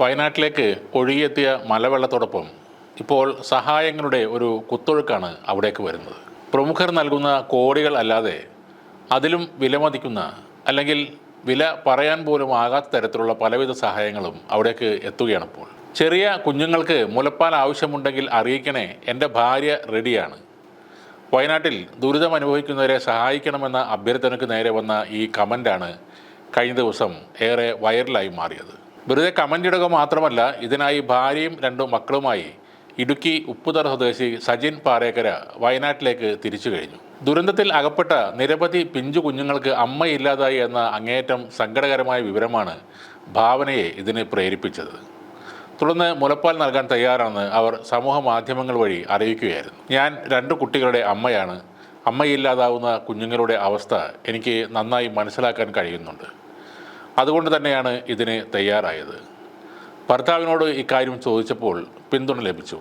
വയനാട്ടിലേക്ക് ഒഴുകിയെത്തിയ മലവെള്ളത്തോടൊപ്പം ഇപ്പോൾ സഹായങ്ങളുടെ ഒരു കുത്തൊഴുക്കാണ് അവിടേക്ക് വരുന്നത്. പ്രമുഖർ നൽകുന്ന കോടികൾ അല്ലാതെ അതിലും വിലമതിക്കുന്ന അല്ലെങ്കിൽ വില പറയാൻ പോലും ആകാത്ത തരത്തിലുള്ള പലവിധ സഹായങ്ങളും അവിടേക്ക് എത്തുകയാണ് ഇപ്പോൾ ചെറിയ കുഞ്ഞുങ്ങൾക്ക് മുലപ്പാൽ ആവശ്യമുണ്ടെങ്കിൽ അറിയിക്കണേ എന്റെ ഭാര്യ റെഡിയാണ്. വയനാട്ടിൽ ദുരിതം അനുഭവിക്കുന്നവരെ സഹായിക്കണമെന്ന അഭ്യർത്ഥനയ്ക്ക് നേരെ വന്ന ഈ കമന്റാണ് കഴിഞ്ഞ ദിവസം ഏറെ വൈറലായി മാറിയത്. വെറുതെ കമന്റ് ഇടുക മാത്രമല്ല ഇതിനായി ഭാര്യയും രണ്ടു മക്കളുമായി ഇടുക്കി ഉപ്പുതറ സ്വദേശി സജിൻ പാറേക്കര വയനാട്ടിലേക്ക് തിരിച്ചു കഴിഞ്ഞു. ദുരന്തത്തിൽ അകപ്പെട്ട നിരവധി പിഞ്ചു കുഞ്ഞുങ്ങൾക്ക് അമ്മയില്ലാതായി എന്ന അങ്ങേയറ്റം സങ്കടകരമായ വിവരമാണ് ഭാവനയെ ഇതിന് പ്രേരിപ്പിച്ചത്. തുടർന്ന് മുലപ്പാൽ നൽകാൻ തയ്യാറാണെന്ന് അവർ സമൂഹ മാധ്യമങ്ങൾ വഴി അറിയിക്കുകയായിരുന്നു. ഞാൻ രണ്ട് കുട്ടികളുടെ അമ്മയാണ്. അമ്മയില്ലാതാവുന്ന കുഞ്ഞുങ്ങളുടെ അവസ്ഥ എനിക്ക് നന്നായി മനസ്സിലാക്കാൻ കഴിയുന്നുണ്ട്. അതുകൊണ്ട് തന്നെയാണ് ഇതിന് തയ്യാറായത്. ഭർത്താവിനോട് ഇക്കാര്യം ചോദിച്ചപ്പോൾ പിന്തുണ ലഭിച്ചു.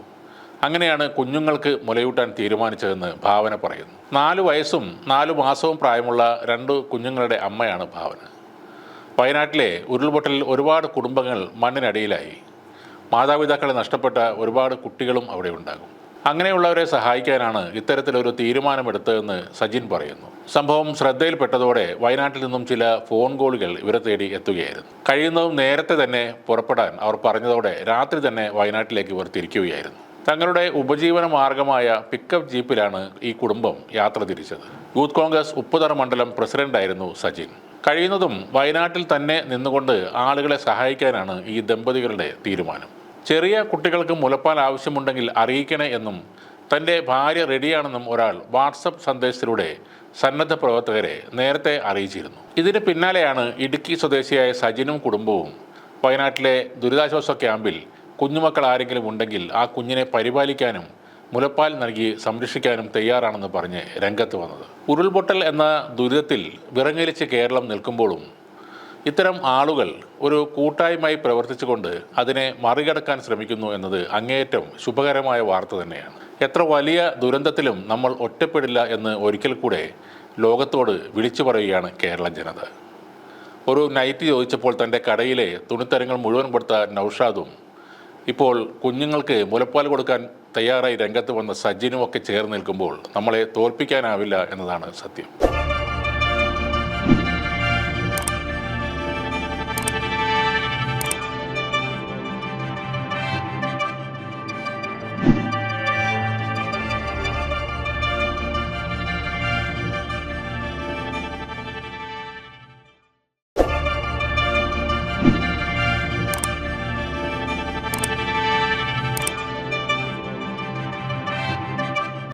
അങ്ങനെയാണ് കുഞ്ഞുങ്ങൾക്ക് മുലയൂട്ടാൻ തീരുമാനിച്ചതെന്ന് ഭാവന പറയുന്നു. നാലു വയസ്സും നാലു മാസവും പ്രായമുള്ള രണ്ട് കുഞ്ഞുങ്ങളുടെ അമ്മയാണ് ഭാവന. വയനാട്ടിലെ ഉരുൾപൊട്ടലിൽ ഒരുപാട് കുടുംബങ്ങൾ മണ്ണിനടിയിലായി. മാതാപിതാക്കളെ നഷ്ടപ്പെട്ട ഒരുപാട് കുട്ടികളും അവിടെ ഉണ്ടാകും. അങ്ങനെയുള്ളവരെ സഹായിക്കാനാണ് ഇത്തരത്തിലൊരു തീരുമാനമെടുത്തതെന്ന് സജിൻ പറയുന്നു. സംഭവം ശ്രദ്ധയിൽപ്പെട്ടതോടെ വയനാട്ടിൽ നിന്നും ചില ഫോൺ കോളുകൾ ഇവരെ തേടി എത്തുകയായിരുന്നു. കഴിയുന്നതും നേരത്തെ തന്നെ പുറപ്പെടാൻ അവർ പറഞ്ഞതോടെ രാത്രി തന്നെ വയനാട്ടിലേക്ക് ഇവർ തിരിക്കുകയായിരുന്നു തങ്ങളുടെ ഉപജീവന മാർഗമായ പിക്കപ്പ് ജീപ്പിലാണ് ഈ കുടുംബം യാത്ര തിരിച്ചത്. യൂത്ത് കോൺഗ്രസ് ഉപ്പുതറ മണ്ഡലം പ്രസിഡന്റായിരുന്നു സജിൻ. കഴിയുന്നതും വയനാട്ടിൽ തന്നെ നിന്നുകൊണ്ട് ആളുകളെ സഹായിക്കാനാണ് ഈ ദമ്പതികളുടെ തീരുമാനം. ചെറിയ കുട്ടികൾക്ക് മുലപ്പാൽ ആവശ്യമുണ്ടെങ്കിൽ അറിയിക്കണേ എന്നും തന്റെ ഭാര്യ റെഡിയാണെന്നും ഒരാൾ വാട്സപ്പ് സന്ദേശത്തിലൂടെ സന്നദ്ധ പ്രവർത്തകരെ നേരത്തെ അറിയിച്ചിരുന്നു. ഇതിന് പിന്നാലെയാണ് ഇടുക്കി സ്വദേശിയായ സജിനും കുടുംബവും വയനാട്ടിലെ ദുരിതാശ്വാസ ക്യാമ്പിൽ കുഞ്ഞുമക്കൾ ആരെങ്കിലും ഉണ്ടെങ്കിൽ ആ കുഞ്ഞിനെ പരിപാലിക്കാനും മുലപ്പാൽ നൽകി സംരക്ഷിക്കാനും തയ്യാറാണെന്ന് പറഞ്ഞ് രംഗത്ത് വന്നത്. ഉരുൾപൊട്ടൽ എന്ന ദുരിതത്തിൽ വിറങ്ങലിച്ച് കേരളം നിൽക്കുമ്പോഴും ഇത്തരം ആളുകൾ ഒരു കൂട്ടായ്മയായി പ്രവർത്തിച്ചുകൊണ്ട് അതിനെ മറികടക്കാൻ ശ്രമിക്കുന്നു എന്നത് അങ്ങേയറ്റം ശുഭകരമായ വാർത്ത തന്നെയാണ്. എത്ര വലിയ ദുരന്തത്തിലും നമ്മൾ ഒറ്റപ്പെടില്ല എന്ന് ഒരിക്കൽ കൂടെ ലോകത്തോട് വിളിച്ചു പറയുകയാണ് കേരള ജനത. ഒരു നൈറ്റ് ചോദിച്ചപ്പോൾ തന്റെ കടയിലെ തുണിത്തരങ്ങൾ മുഴുവൻ കൊടുത്ത നൌഷാദും ഇപ്പോൾ കുഞ്ഞുങ്ങൾക്ക് മുലപ്പാൽ കൊടുക്കാൻ തയ്യാറായി രംഗത്ത് വന്ന സജ്ജിനുമൊക്കെ ചേർന്ന് നിൽക്കുമ്പോൾ നമ്മളെ തോൽപ്പിക്കാനാവില്ല എന്നതാണ് സത്യം.